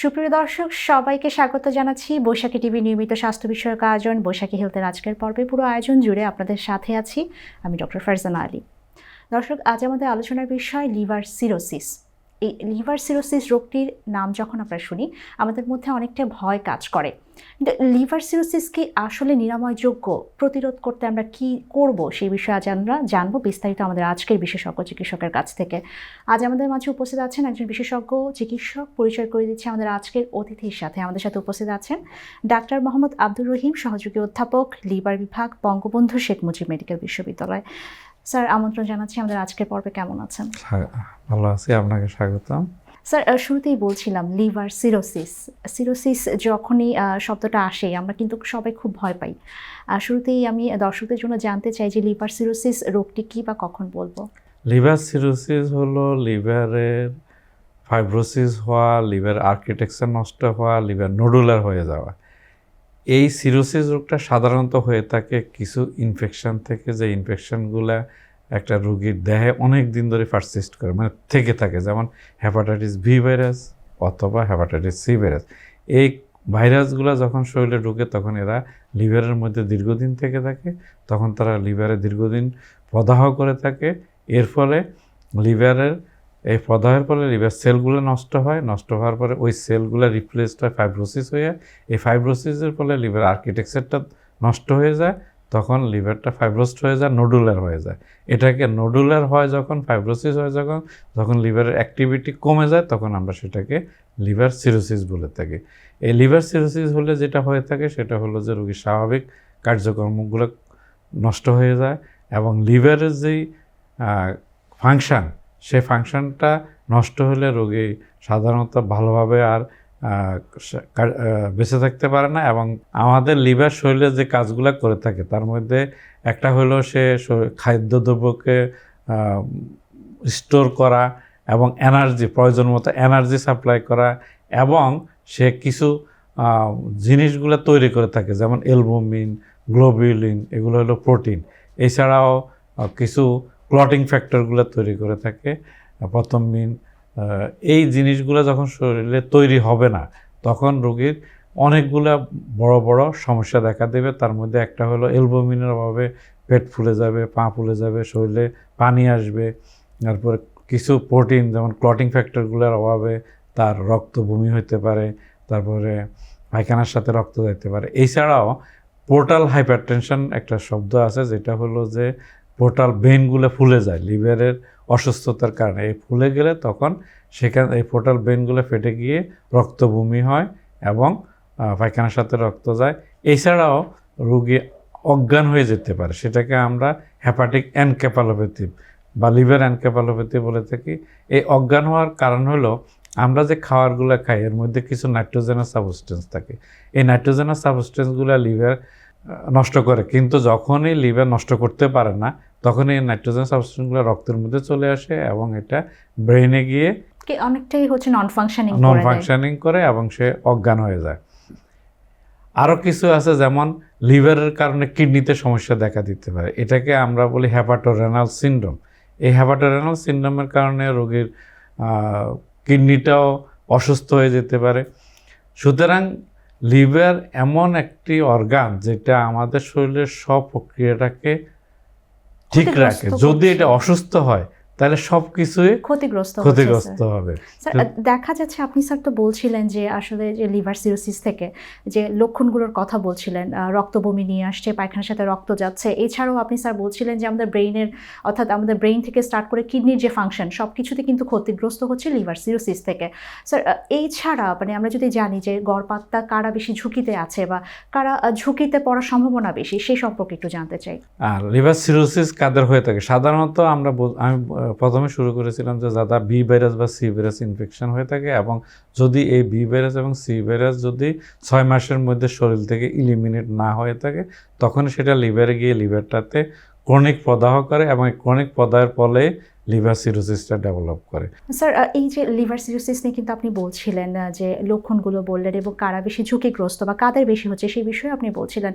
সুপ্রিয় দর্শক, সবাইকে স্বাগত জানাচ্ছি বৈশাখী টিভি নিয়মিত স্বাস্থ্য বিষয়ক আয়োজন, বৈশাখী হেলথের আজকের পর্বে পুরো আয়োজন জুড়ে আপনাদের সাথে আছি আমি ডক্টর ফারজানা আলী। দর্শক, আজ আমাদের আলোচনার বিষয় লিভার সিরোসিস। এই লিভার সিরোসিস রোগটির নাম যখন আমরা শুনি, আমাদের মধ্যে অনেকটা ভয় কাজ করে। কিন্তু লিভার সিরোসিস কি আসলে নিরাময়যোগ্য? প্রতিরোধ করতে আমরা কি করব? সেই বিষয়ে আজ আমরা জানব। বিস্তারিত আমাদের আজকের বিশেষজ্ঞ চিকিৎসকের কাছ থেকে। আজ আমাদের মাঝে উপস্থিত আছেন একজন বিশেষজ্ঞ চিকিৎসক। পরিচয় করে দিচ্ছে আমাদের আজকের অতিথির সাথে। আমাদের সাথে উপস্থিত আছেন ডাক্তার মোহাম্মদ আব্দুর রহিম, সহযোগী অধ্যাপক লিভার বিভাগ, বঙ্গবন্ধু শেখ মুজিব মেডিকেল বিশ্ববিদ্যালয়। স্যার আমন্ত্রণ জানাচ্ছি। আমাদের আজকের পর্বে কেমন আছেন? ভালো আছি আপনাকে স্বাগতম। স্যার শুরুতেই বলছিলাম লিভার সিরোসিস। সিরোসিস যখনই শব্দটা আসে আমরা কিন্তু সবাই খুব ভয় পাই। আর শুরুতেই আমি দর্শকদের জন্য জানতে চাই যে লিভার সিরোসিস রোগটি কী বা কখন বলব? লিভার সিরোসিস হলো লিভারের ফাইব্রোসিস হওয়া লিভার আর্কিটেকচার নষ্ট হওয়া লিভার নোডুলার হয়ে যাওয়া। এই সিরোসিস রোগটা সাধারণত হয়ে থাকে কিছু ইনফেকশন থেকে, যে ইনফেকশনগুলা একটা রোগীর দেহে অনেক দিন ধরে পারসিস্ট করে মানে থেকে থাকে, যেমন হ্যাপাটাইটিস ভি ভাইরাস অথবা হ্যাপাটাইটিস সি ভাইরাস এই ভাইরাসগুলো যখন শরীরে ঢুকে তখন এরা লিভারের মধ্যে দীর্ঘদিন থেকে থাকে, তখন তারা লিভারে দীর্ঘদিন প্রদাহ করে থাকে, এর ফলে লিভারের এই প্রদাহের ফলে লিভার সেলগুলো নষ্ট হয়, নষ্ট হওয়ার পরে ওই সেলগুলো রিপ্লেসড হয় ফাইব্রোসিস হয়ে। এই ফাইব্রোসিসের ফলে লিভার আর্কিটেকচারটা নষ্ট হয়ে যায়, তখন লিভারটা ফাইব্রোস্ট হয়ে যায় নোডুলার হয়ে যায়। এটাকে নোডুলার হয় যখন ফাইব্রোসিস হয় যখন যখন লিভারের অ্যাক্টিভিটি কমে যায়, তখন আমরা সেটাকে লিভার সিরোসিস বলে থাকি। এই লিভার সিরোসিস হলে যেটা হয়ে থাকে, সেটা হলো যে রোগীর স্বাভাবিক কার্যক্রমগুলো নষ্ট হয়ে যায় এবং লিভারের যেই ফাংশান সেই ফাংশনটা নষ্ট হলে রোগী সাধারণত ভালোভাবে আর সা- বেঁচে থাকতে পারে না এবং আমাদের লিভার শরীরে যে কাজগুলো করে থাকে, তার মধ্যে একটা হলো সে খাদ্যদ্রব্যকে স্টোর করা এবং এনার্জি, প্রয়োজন মতো এনার্জি সাপ্লাই করা এবং সে কিছু জিনিসগুলো তৈরি করে থাকে, যেমন এলবোমিন, গ্লোবিউলিন, এগুলো হলো প্রোটিন। এছাড়াও কিছু ক্লটিং ফ্যাক্টরগুলো তৈরি করে থাকে। প্রথম মিন এই জিনিসগুলো যখন শরীরে তৈরি হবে না, তখন রোগীর অনেকগুলা বড় বড় সমস্যা দেখা দেবে। তার মধ্যে একটা হলো এলবোমিনের অভাবে পেট ফুলে যাবে, পা ফুলে যাবে, শরীরে পানি আসবে। তারপরে কিছু প্রোটিন যেমন ক্লটিং ফ্যাক্টরগুলোর অভাবে তার রক্ত বমি হতে পারে, তারপরে পায়খানার সাথে রক্ত যাইতে পারে। এছাড়াও পোর্টাল হাইপারটেনশন একটা শব্দ আছে, যেটা হলো যে পোর্টাল ভেনগুলো ফুলে যায়, লিভারের অসুস্থতার কারণে। এই ফুলে গেলে তখন সেখানে, এই পোর্টাল ভেনগুলো ফেটে গিয়ে রক্তভূমি হয় এবং পায়খানার সাথে রক্ত যায়। এছাড়াও রোগী অজ্ঞান হয়ে যেতে পারে। সেটাকে আমরা হ্যাপাটিক অ্যানকেপালোপ্যাথি বা লিভার অ্যানকেপালোপ্যাথি বলে থাকি। এই অজ্ঞান হওয়ার কারণ হলো আমরা যে খাবারগুলো খাই, এর মধ্যে কিছু নাইট্রোজেনাস সাবস্টেন্স থাকে। এই নাইট্রোজেনাস সাবস্টেন্সগুলো লিভার নষ্ট করে। কিন্তু যখনই লিভার নষ্ট করতে পারে না তখন এই নাইট্রোজেন সাবস্টেন্সগুলো রক্তের মধ্যে চলে আসে এবং এটা ব্রেনে গিয়ে অনেকটাই হচ্ছে নন ফাংশনিং নন ফাংশনিং করে এবং সে অজ্ঞান হয়ে যায়। আরও কিছু আছে যেমন লিভারের কারণে কিডনিতে সমস্যা দেখা দিতে পারে। এটাকে আমরা বলি হ্যাপাটোরেনাল সিন্ড্রোম এই হ্যাপাটোরেনাল সিন্ড্রোমের কারণে রোগীর কিডনিটাও অসুস্থ হয়ে যেতে পারে। সুতরাং লিভার এমন একটি অর্গান যেটা আমাদের শরীরের সব প্রক্রিয়াটাকে ঠিক রাখে। যদি এটা অসুস্থ হয় তাহলে সব কিছুই ক্ষতিগ্রস্ত ক্ষতিগ্রস্ত হবে। দেখা যাচ্ছে আপনি স্যার তো বলছিলেন যে আসলে যে লিভার সিরোসিস থেকে যে লক্ষণগুলোর কথা বলছিলেন রক্ত বমি নিয়ে আসছে পায়খানার সাথে রক্ত যাচ্ছে। এছাড়াও আপনি স্যার বলছিলেন যে আমাদের ব্রেইনের অর্থাৎ আমাদের ব্রেইন থেকে স্টার্ট করে কিডনির যে ফাংশন সব কিছুতে কিন্তু ক্ষতিগ্রস্ত হচ্ছে লিভার সিরোসিস থেকে। স্যার এই ছাড়া মানে আমরা যদি জানি যে গড়পাত্তা কারা বেশি ঝুঁকিতে আছে বা কারা ঝুঁকিতে পড়ার সম্ভাবনা বেশি সেই সম্পর্কে একটু জানতে চাই। আর লিভার সিরোসিস কাদের হয়ে থাকে? সাধারণত আমরা আমি প্রথমে শুরু করেছিলাম যে যারা বি ভাইরাস বা সি ভাইরাস ইনফেকশন হয়ে থাকে এবং যদি এই বি ভাইরাস এবং সি ভাইরাস যদি ছয় মাসের মধ্যে শরীর থেকে ইলিমিনেট না হয়ে থাকে, তখন সেটা লিভারে গিয়ে লিভারটাতে ক্রনিক প্রদাহ করে এবং ক্রনিক প্রদাহের ফলে লিভার সিরোসিসটা ডেভেলপ করে। স্যার এই যে লিভার সিরোসিস নিয়ে কিন্তু আপনি বলছিলেন যে লক্ষণগুলো বললেন এবং কারা বেশি ঝুঁকিগ্রস্ত বা কাদের বেশি হচ্ছে সেই বিষয়ে আপনি বলছিলেন।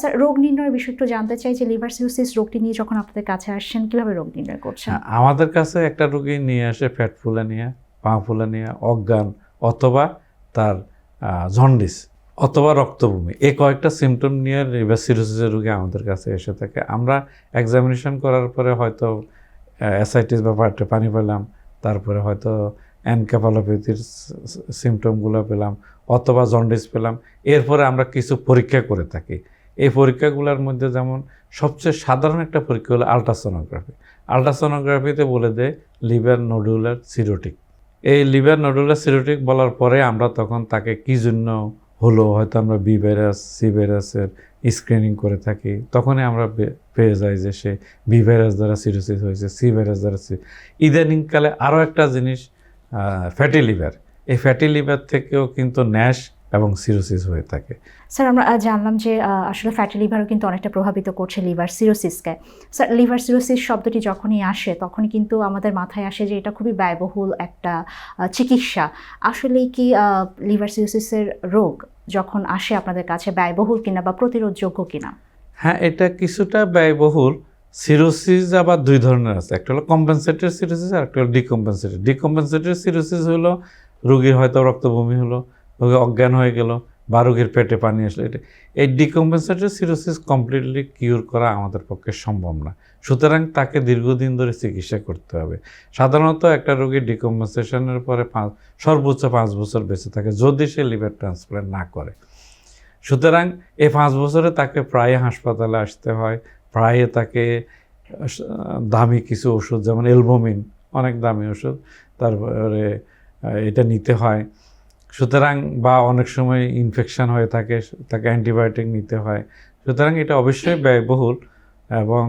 স্যার রোগ নির্ণয়ের বিষয়ে একটু জানতে চাই যে লিভার সিরোসিস রোগটি নিয়ে যখন আপনাদের কাছে আসছেন কীভাবে রোগ নির্ণয় করছেন? হ্যাঁ, আমাদের কাছে একটা রোগী নিয়ে আসে ফ্যাট ফুলে নিয়ে পা ফুলে নিয়ে অজ্ঞান অথবা তার জন্ডিস অথবা রক্তভূমি। এই কয়েকটা সিমটম নিয়ে লিভার সিরোসিসের রোগী আমাদের কাছে এসে থাকে। আমরা এক্সামিনেশন করার পরে হয়তো অ্যাসাইটিস বা পানি পেলাম, তারপরে হয়তো অ্যানকেফালোপ্যাথির সিমটমগুলো পেলাম, অথবা জন্ডিস পেলাম। এরপরে আমরা কিছু পরীক্ষা করে থাকি। এই পরীক্ষাগুলোর মধ্যে যেমন সবচেয়ে সাধারণ একটা পরীক্ষা হলো আলট্রাসোনোগ্রাফি আলট্রাসোনোগ্রাফিতে বলে দেয় লিভার নডুলার সিরোটিক এই লিভার নডুলার সিরোটিক বলার পরে আমরা তখন তাকে কী জন্য হলো হয়তো আমরা বি ভাইরাস সি ভাইরাসের স্ক্রিনিং করে থাকি, তখনই আমরা পেয়ে যাই যে সে বি ভাইরাস দ্বারা সিরোসিস হয়েছে সি ভাইরাস দ্বারা সি, ইদানিংকালে আরও একটা জিনিস ফ্যাটি লিভার এই ফ্যাটি লিভার থেকেও কিন্তু ন্যাশ এবং সিরোসিস হয়ে থাকে। স্যার আমরা জানলাম যে আসলে ফ্যাটি লিভারও কিন্তু অনেকটা প্রভাবিত করছে লিভার সিরোসিসকে স্যার লিভার সিরোসিস শব্দটি যখনই আসে তখনই কিন্তু আমাদের মাথায় আসে যে এটা খুবই ব্যয়বহুল একটা চিকিৎসা। আসলে কি লিভার সিরোসিসের রোগ যখন আসে আপনাদের কাছে ব্যয়বহুল কিনা বা প্রতিরোধযোগ্য কিনা? হ্যাঁ এটা কিছুটা ব্যয়বহুল। সিরোসিস আবার দুই ধরনের আছে। একটা হলো কম্পেনসেটেড সিরোসিস আর একটা হলো ডিকম্পেনসেটেড ডিকম্পেনসেটেড সিরোসিস হলো রোগীর হয়তো রক্তবমি হলো রোগী অজ্ঞান হয়ে গেল বা রোগীর পেটে পানি আসলো। এটা এই ডিকম্পেনসেটেড সিরোসিস কমপ্লিটলি কিউর করা আমাদের পক্ষে সম্ভব না। সুতরাং তাকে দীর্ঘদিন ধরে চিকিৎসা করতে হবে। সাধারণত একটা রোগী ডিকম্পেনসেশনের পরে পাঁচ সর্বোচ্চ পাঁচ বছর বেঁচে থাকে যদি সে লিভার ট্রান্সপ্লান্ট না করে। সুতরাং এই পাঁচ বছরে তাকে প্রায় হাসপাতালে আসতে হয়। প্রায় তাকে দামি কিছু ওষুধ যেমন এলবোমিন, অনেক দামি ওষুধ। তারপরে এটা নিতে হয়। সুতরাং বা অনেক সময় ইনফেকশন হয়ে থাকে তাকে অ্যান্টিবায়োটিক নিতে হয়। সুতরাং এটা অবশ্যই ব্যয়বহুল এবং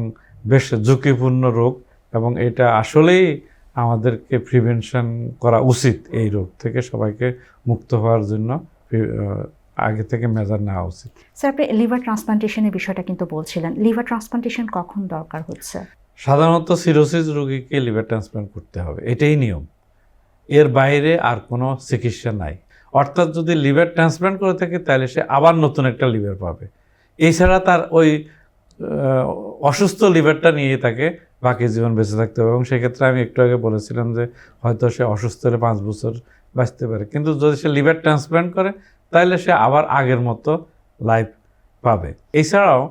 বেশ ঝুঁকিপূর্ণ রোগ এবং এটা আসলেই আমাদেরকে প্রিভেনশন করা উচিত এই রোগ থেকে সবাইকে মুক্ত হওয়ার জন্য আগে থেকে মেজার নেওয়া উচিত। স্যার আপনি লিভার ট্রান্সপ্লান্টেশনের বিষয়টা কিন্তু বলছিলেন। লিভার ট্রান্সপ্লান্টেশন কখন দরকার হচ্ছে? সাধারণত সিরোসিস রোগীকে লিভার ট্রান্সপ্লান্ট করতে হবে এটাই নিয়ম। এর বাইরে আর কোনো চিকিৎসা নাই। অর্থাৎ যদি লিভার ট্রান্সপ্লান্ট করে থাকে, তাহলে সে আবার নতুন একটা লিভার পাবে। এছাড়া তার ওই অসুস্থ লিভারটা নিয়ে তাকে বাকি জীবন বেঁচে থাকতে হবে। এবং সেক্ষেত্রে আমি একটু আগে বলেছিলাম যে, হয়তো সে অসুস্থ হলে পাঁচ বছর বাঁচতে পারে। কিন্তু যদি সে লিভার ট্রান্সপ্লান্ট করে, তাহলে সে আবার আগের মতো লাইফ পাবে। এছাড়াও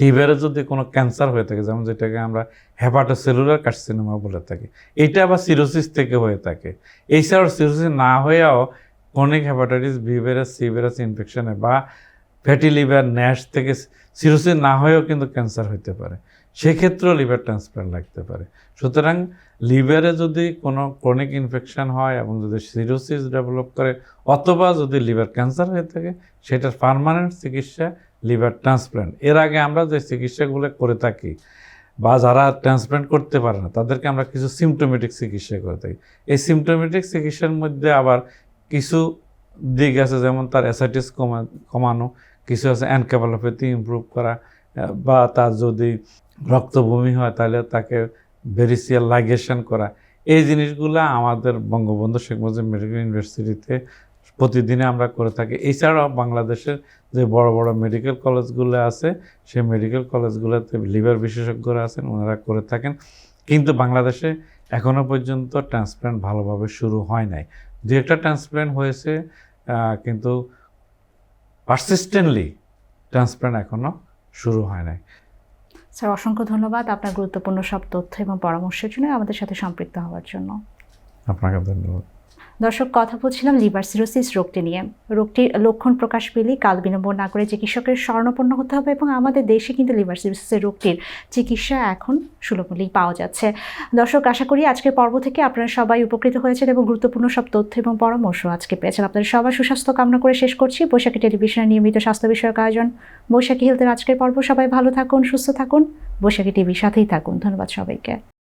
লিভারে যদি কোনো ক্যান্সার হয়ে থাকে, যেমন যেটাকে আমরা হেপাটোসেলুলার কার্সিনোমা বলে থাকি, এটা আবার সিরোসিস থেকে হয়ে থাকে। এছাড়াও সিরোসিস না হয়েও chronic hepatitis B virus C virus ইনফেকশনে বা ফ্যাটি লিভার ন্যাশ থেকে সিরোসিস না হয়েও কিন্তু ক্যান্সার হতে পারে। সেক্ষেত্রেও লিভার ট্রান্সপ্লান্ট লাগতে পারে। সুতরাং লিভারে যদি কোনো ক্রনিক ইনফেকশন হয় এবং যদি সিরোসিস ডেভেলপ করে, অথবা যদি লিভার ক্যান্সার হয়ে থাকে, সেটার পার্মানেন্ট চিকিৎসা লিভার ট্রান্সপ্লান্ট। এর আগে আমরা যে চিকিৎসাগুলো করে থাকি বা যারা ট্রান্সপ্লান্ট করতে পারে না, তাদেরকে আমরা কিছু সিমটোমেটিক চিকিৎসা করে থাকি। এই সিমটোমেটিক চিকিৎসার মধ্যে আবার কিছু দিক আছে, যেমন তার অ্যাসাইটিস কমা, কমানো, কিছু আছে অ্যানকেফালোপ্যাথি ইমপ্রুভ করা বা তার যদি রক্তভূমি হয় তাহলে তাকে ভেরিসিয়াল লাইগেশন করা। এই জিনিসগুলো আমাদের বঙ্গবন্ধু শেখ মুজিব মেডিকেল ইউনিভার্সিটিতে প্রতিদিনে আমরা করে থাকি। এছাড়াও বাংলাদেশের যে বড় বড় মেডিকেল কলেজগুলো আছে সেই মেডিকেল কলেজগুলোতে লিভার বিশেষজ্ঞরা আছেন ওনারা করে থাকেন। কিন্তু বাংলাদেশে এখনও পর্যন্ত ট্রান্সপ্লান্ট ভালোভাবে শুরু হয় নাই। দু একটা ট্রান্সপ্লান্ট হয়েছে কিন্তু পারসিস্টেন্টলি ট্রান্সপ্লান্ট এখনও শুরু হয় নাই। স্যার অসংখ্য ধন্যবাদ আপনার গুরুত্বপূর্ণ সব তথ্য এবং পরামর্শের জন্য আমাদের সাথে সম্পৃক্ত হওয়ার জন্য। আপনাকে ধন্যবাদ। দর্শক, কথা বলছিলাম লিভার সিরোসিস রোগটি নিয়ে। রোগটির লক্ষণ প্রকাশ পেলেই কাল বিলম্ব না করে চিকিৎসকের স্বর্ণপন্ন হতে হবে এবং আমাদের দেশে কিন্তু লিভার সিরোসিসের রোগটির চিকিৎসা এখন সুলভ মূল্যেই পাওয়া যাচ্ছে। দর্শক, আশা করি আজকের পর্ব থেকে আপনারা সবাই উপকৃত হয়েছেন এবং গুরুত্বপূর্ণ সব তথ্য এবং পরামর্শ আজকে পেয়েছেন। আপনাদের সবার সুস্বাস্থ্য কামনা করে শেষ করছি। বৈশাখী টেলিভিশনের নিয়মিত স্বাস্থ্য বিষয়ক আয়োজন, বৈশাখী হেলথের আজকের পর্ব। সবাই ভালো থাকুন, সুস্থ থাকুন। বৈশাখী টিভির সাথেই থাকুন। ধন্যবাদ সবাইকে।